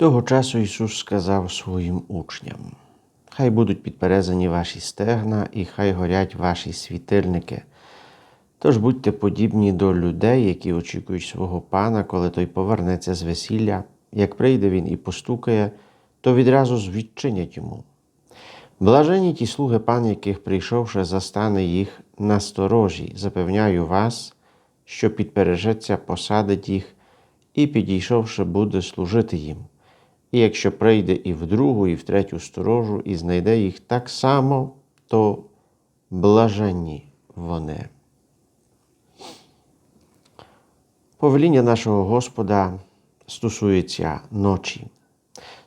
Того часу Ісус сказав своїм учням: Хай будуть підперезані ваші стегна, і хай горять ваші світильники. Тож будьте подібні до людей, які очікують свого пана, коли той повернеться з весілля. Як прийде він і постукає, то відразу ж відчинять йому. Блажені ті слуги пан, яких прийшовши, застане їх насторожі, запевняю вас, що підпережеться, посадить їх і, підійшовши, буде служити їм. І якщо прийде і в другу, і в третю сторожу, і знайде їх так само, то блаженні вони. Повеління нашого Господа стосується ночі.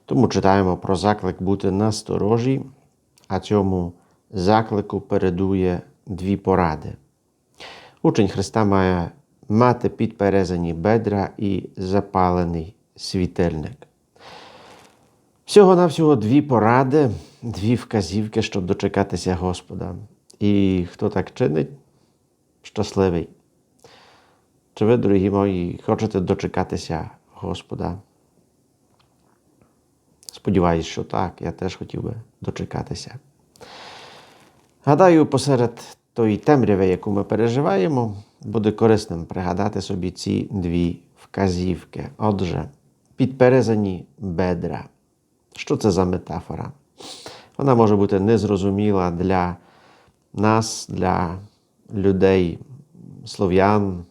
Тому читаємо про заклик бути насторожі, а цьому заклику передує дві поради. Учень Христа має мати підперезані бедра і запалений світильник. Всього-навсього дві поради, дві вказівки, щоб дочекатися Господа. І хто так чинить, щасливий. Чи ви, дорогі мої, хочете дочекатися Господа? Сподіваюсь, що так, я теж хотів би дочекатися. Гадаю, посеред тої темряви, яку ми переживаємо, буде корисним пригадати собі ці дві вказівки. Отже, підперезані бедра. Що це за метафора? Вона може бути незрозуміла для нас, для людей, слов'ян,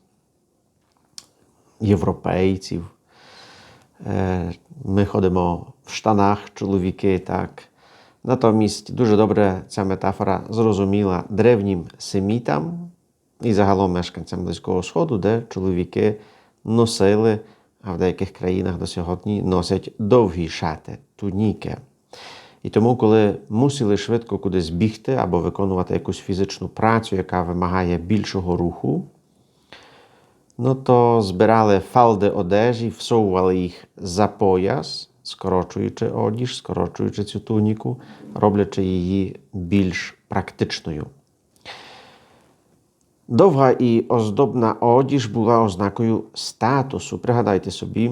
європейців. Е, Ми ходимо в штанах, чоловіки, так. Натомість дуже добре ця метафора зрозуміла древнім семітам і загалом мешканцям Близького Сходу, де чоловіки носили, а в деяких країнах до сьогодні носять довгі шати, туніки. І тому, коли мусили швидко кудись бігти або виконувати якусь фізичну працю, яка вимагає більшого руху, ну то збирали фалди одежі, всовували їх за пояс, скорочуючи одіж, скорочуючи цю туніку, роблячи її більш практичною. Довга і оздобна одіж була ознакою статусу. Пригадайте собі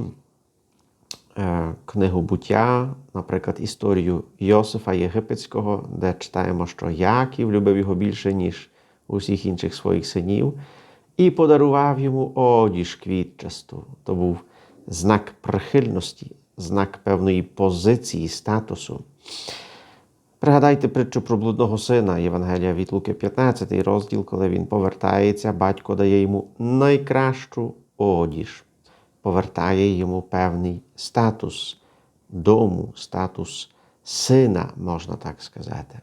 е, книгу буття, наприклад, історію Йосифа Єгипетського, де читаємо, що Яків любив його більше, ніж усіх інших своїх синів, і подарував йому одіж квітчасту. То був знак прихильності, знак певної позиції, статусу. Пригадайте притчу про блудного сина Євангелія від Луки, 15 розділ, коли він повертається, батько дає йому найкращу одіж, повертає йому певний статус дому, статус сина, можна так сказати.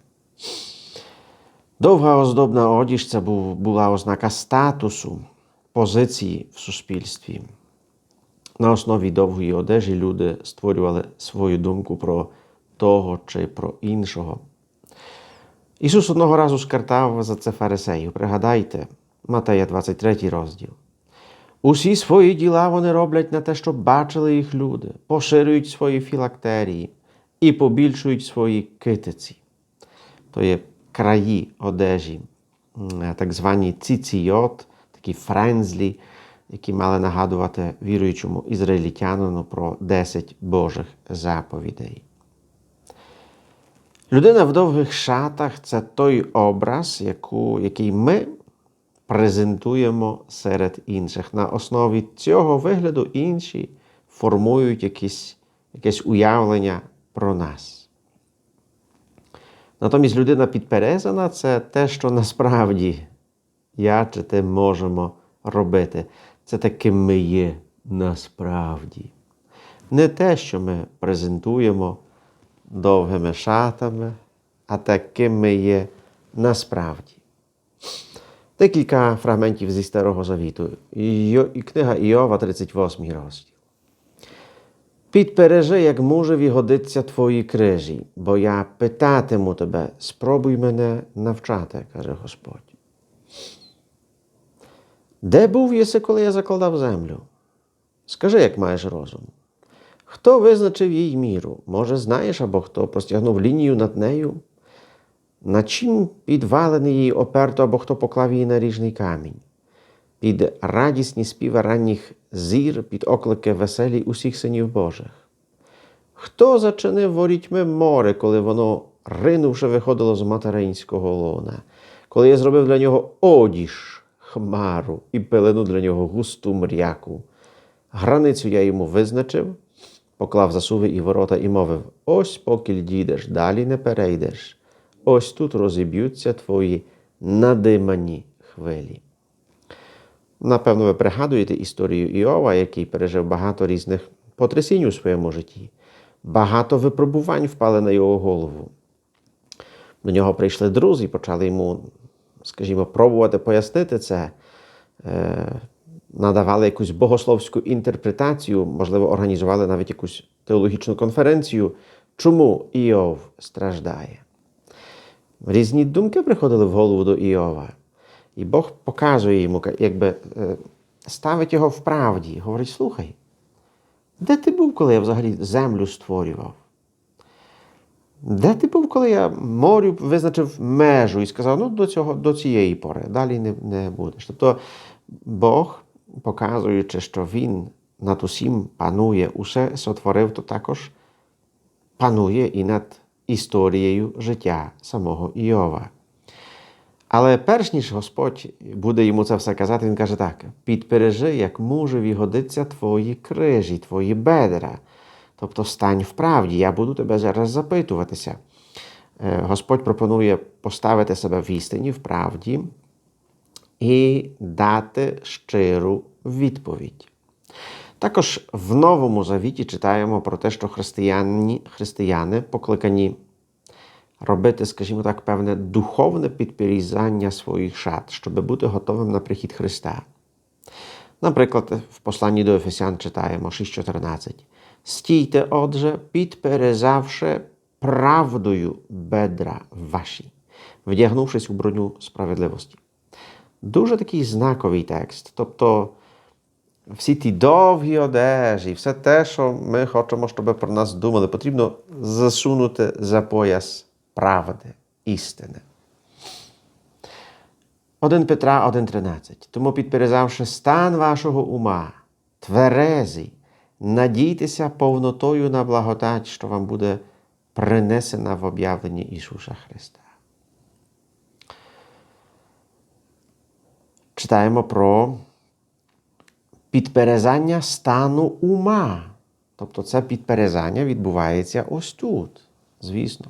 Довга оздобна одіж це була ознака статусу, позиції в суспільстві. На основі довгої одежі люди створювали свою думку про того чи про іншого. Ісус одного разу скартав за це фарисеїв. Пригадайте, Матея 23 розділ. Усі свої діла вони роблять на те, щоб бачили їх люди, поширюють свої філактерії і побільшують свої китиці. То є краї одежі, так звані ціціот, такі френзлі, які мали нагадувати віруючому ізраїльтянину про 10 Божих заповідей. Людина в довгих шатах це той образ, яку, який ми презентуємо серед інших. На основі цього вигляду інші формують якісь, якесь уявлення про нас. Натомість людина підперезана це те, що насправді я чи ти можемо робити. Це таким ми є насправді. Не те, що ми презентуємо довгими шатами, а таким ми є насправді. Декілька фрагментів зі Старого Завіту. І книга Іова, 38 розділ. Підпережи, як мужеві годиться твої крижі, бо я питатиму тебе, спробуй мене навчати, каже Господь. Де був єси, коли я закладав землю? Скажи, як маєш розум. Хто визначив їй міру? Може, знаєш, або хто простягнув лінію над нею? На чим підвалений її оперто, або хто поклав її на ріжний камінь? Під радісні співи ранніх зір, під оклики веселі усіх синів Божих. Хто зачинив ворітьми море, коли воно, ринувши, виходило з материнського лона, коли я зробив для нього одіж, хмару і пелену для нього густу мряку? Границю я йому визначив, поклав засуви і ворота і мовив: ось покіль дійдеш, далі не перейдеш. Ось тут розіб'ються твої надимані хвилі. Напевно, ви пригадуєте історію Іова, який пережив багато різних потрясінь у своєму житті. Багато випробувань впали на його голову. До нього прийшли друзі почали йому, скажімо, пробувати пояснити це, е, надавали якусь богословську інтерпретацію, можливо, організували навіть якусь теологічну конференцію, чому Іов страждає. Різні думки приходили в голову до Іова. І Бог показує йому, якби е, ставить його в правді, говорить: слухай, де ти був, коли я взагалі землю створював? Де ти був, коли я морю визначив межу і сказав, ну до цього, до цієї пори, далі не, не будеш. Тобто Бог, показуючи, що Він над усім панує, усе сотворив, то також панує і над історією життя самого Іова. Але перш ніж Господь буде йому це все казати, він каже так: підпережи, як мужеві годиться твої крижі, твої бедра. Тобто стань в правді, я буду тебе зараз запитуватися. Господь пропонує поставити себе в істині, в правді і дати щиру відповідь. Також в Новому Завіті читаємо про те, що християни, християни покликані робити, скажімо так, певне духовне підпірізання своїх шат, щоб бути готовим на прихід Христа. Наприклад, в посланні до Ефесян читаємо 6.14. Стійте, отже, підперезавши правдою бедра ваші, вдягнувшись у броню справедливості. Дуже такий знаковий текст. Тобто всі ті довгі одежі, все те, що ми хочемо, щоб про нас думали, потрібно засунути за пояс правди, істини. 1 Петра 1,13. Тому, підперезавши стан вашого ума, тверезий, надійтеся повнотою на благодать, що вам буде принесена в об'явленні Ісуса Христа. Читаємо про підперезання стану ума. Тобто це підперезання відбувається ось тут, звісно.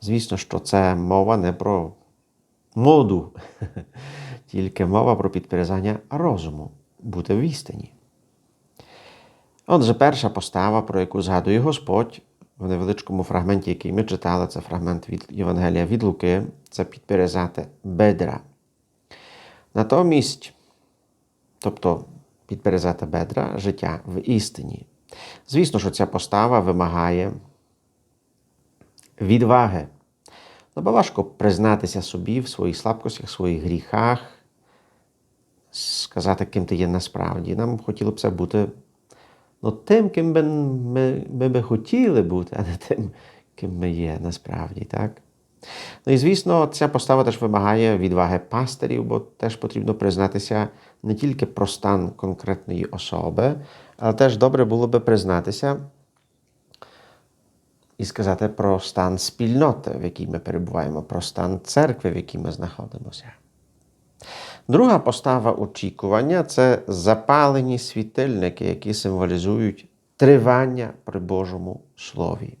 Звісно, що це мова не про моду, тільки мова про підперезання розуму, бути в істині. Отже, перша постава, про яку згадує Господь в невеличкому фрагменті, який ми читали, це фрагмент від Євангелія від Луки, це підперезати бедра. Натомість, тобто підперезати бедра життя в істині. Звісно, що ця постава вимагає відваги. Ну, бо важко признатися собі в своїх слабкостях, в своїх гріхах, сказати, ким ти є насправді. Нам хотілося б бути ну, тим, ким би ми, ми би хотіли бути, а не тим, ким ми є насправді. так? Ну і звісно, ця постава теж вимагає відваги пастирів, бо теж потрібно признатися не тільки про стан конкретної особи, але теж добре було би признатися і сказати про стан спільноти, в якій ми перебуваємо, про стан церкви, в якій ми знаходимося. Друга постава очікування це запалені світильники, які символізують тривання при Божому Слові.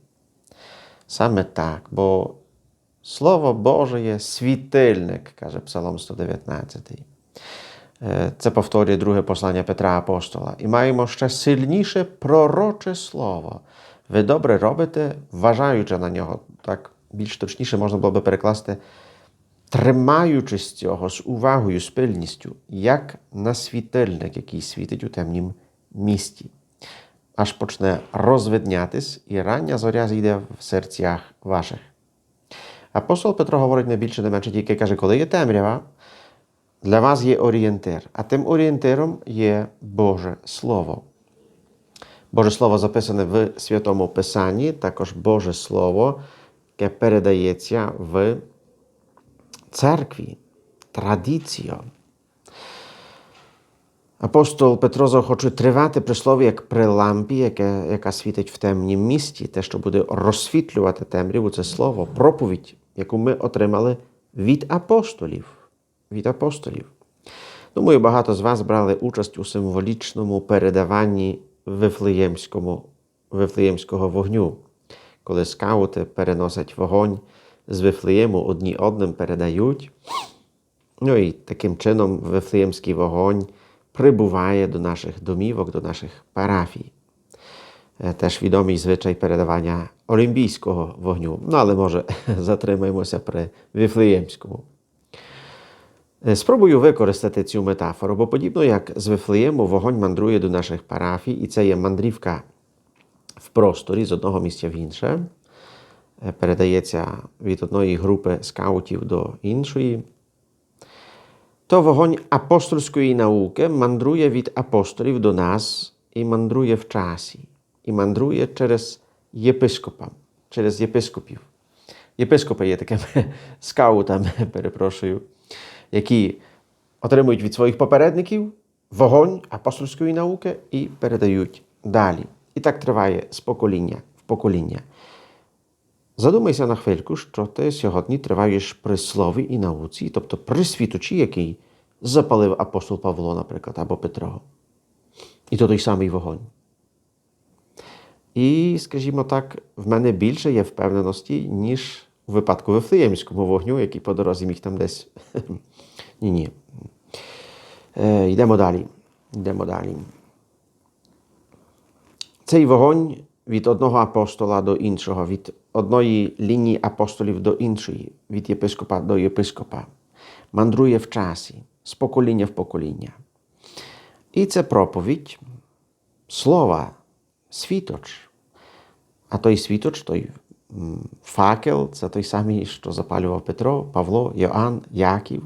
Саме так, бо Слово Боже є світильник, каже Псалом 119. Це повторює друге послання Петра Апостола. І маємо ще сильніше пророче слово. Ви добре робите, вважаючи на нього. Так більш точніше можна було би перекласти, тримаючись цього з увагою, з пильністю, як на світильник, який світить у темнім місті. Аж почне розвиднятись, і рання зоря зійде в серцях ваших. Апостол Петро говорить не більше, не менше, тільки каже, коли є темрява, для вас є орієнтир, а тим орієнтиром є Боже Слово. Боже Слово записане в Святому Писанні, також Боже Слово, яке передається в церкві, традицією. Апостол Петро захоче тривати при слові як при лампі, яке, яка світить в темнім місті, те, що буде розсвітлювати темряву, це слово, проповідь, яку ми отримали від апостолів. Від апостолів. Думаю, багато з вас брали участь у символічному передаванні вифлеємського вогню, коли скаути переносять вогонь з Вифлеєму одні одним передають. Ну і таким чином Вифлеємський вогонь прибуває до наших домівок, до наших парафій. Теж відомий звичай передавання олімпійського вогню. Ну, але може затримаємося при Вифлеємському. Е, Спробую використати цю метафору, бо подібно як з Вифлеєму вогонь мандрує до наших парафій, і це є мандрівка в просторі з одного місця в інше, передається від одної групи скаутів до іншої. То вогонь апостольської науки мандрує від апостолів до нас і мандрує в часі, і мандрує через єпископа, через єпископів. Єпископи є такими скаутами, перепрошую, які отримують від своїх попередників вогонь апостольської науки і передають далі. І так триває з покоління в покоління. Задумайся на хвильку, що ти сьогодні триваєш при слові і науці, тобто при світочі, який запалив апостол Павло, наприклад, або Петро. І то той самий вогонь. І, скажімо так, в мене більше є впевненості, ніж у випадку Вифлеємському вогню, який по дорозі міг там десь. Ні, ні. Е, йдемо далі. Йдемо далі. Цей вогонь від одного апостола до іншого, від одної лінії апостолів до іншої, від єпископа до єпископа, мандрує в часі, з покоління в покоління. І це проповідь слова, світоч. А той світоч, той факел, це той самий, що запалював Петро, Павло, Йоанн, Яків.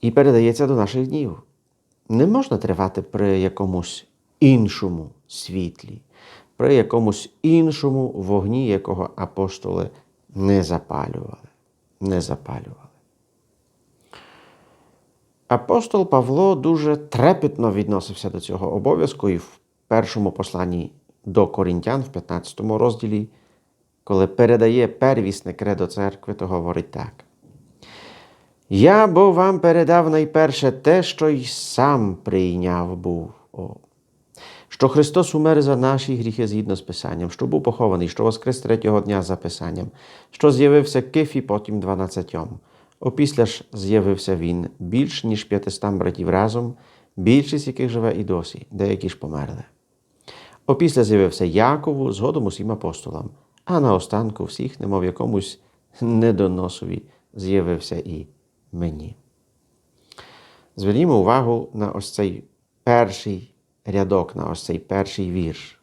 І передається до наших днів. Не можна тривати при якомусь іншому світлі, при якомусь іншому вогні, якого апостоли не запалювали. Не запалювали. Апостол Павло дуже трепетно відносився до цього обов'язку і в першому посланні до Корінтян, в 15 розділі, коли передає первісне кредо церкви, то говорить так. Я бо вам передав найперше те, що й сам прийняв був. О. Що Христос умер за наші гріхи згідно з Писанням, що був похований, що воскрес третього дня за Писанням, що з'явився кифі потім дванадцятьом. Опісля ж з'явився він більш ніж п'ятистам братів разом, більшість яких живе і досі, деякі ж померли. Опісля з'явився Якову, згодом усім апостолам, а наостанку всіх, немов якомусь недоносові, з'явився і мені. Звернімо увагу на ось цей перший рядок, на ось цей перший вірш.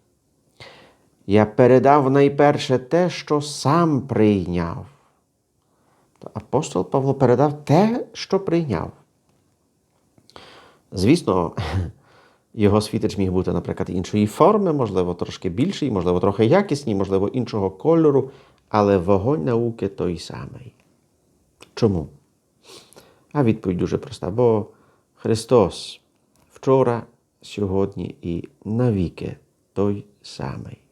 Я передав найперше те, що сам прийняв. Апостол Павло передав те, що прийняв. Звісно, його світич міг бути, наприклад, іншої форми, можливо, трошки більший, можливо, трохи якісній, можливо, іншого кольору, але вогонь науки той самий. Чому? А відповідь дуже проста, бо Христос вчора, сьогодні і навіки той самий.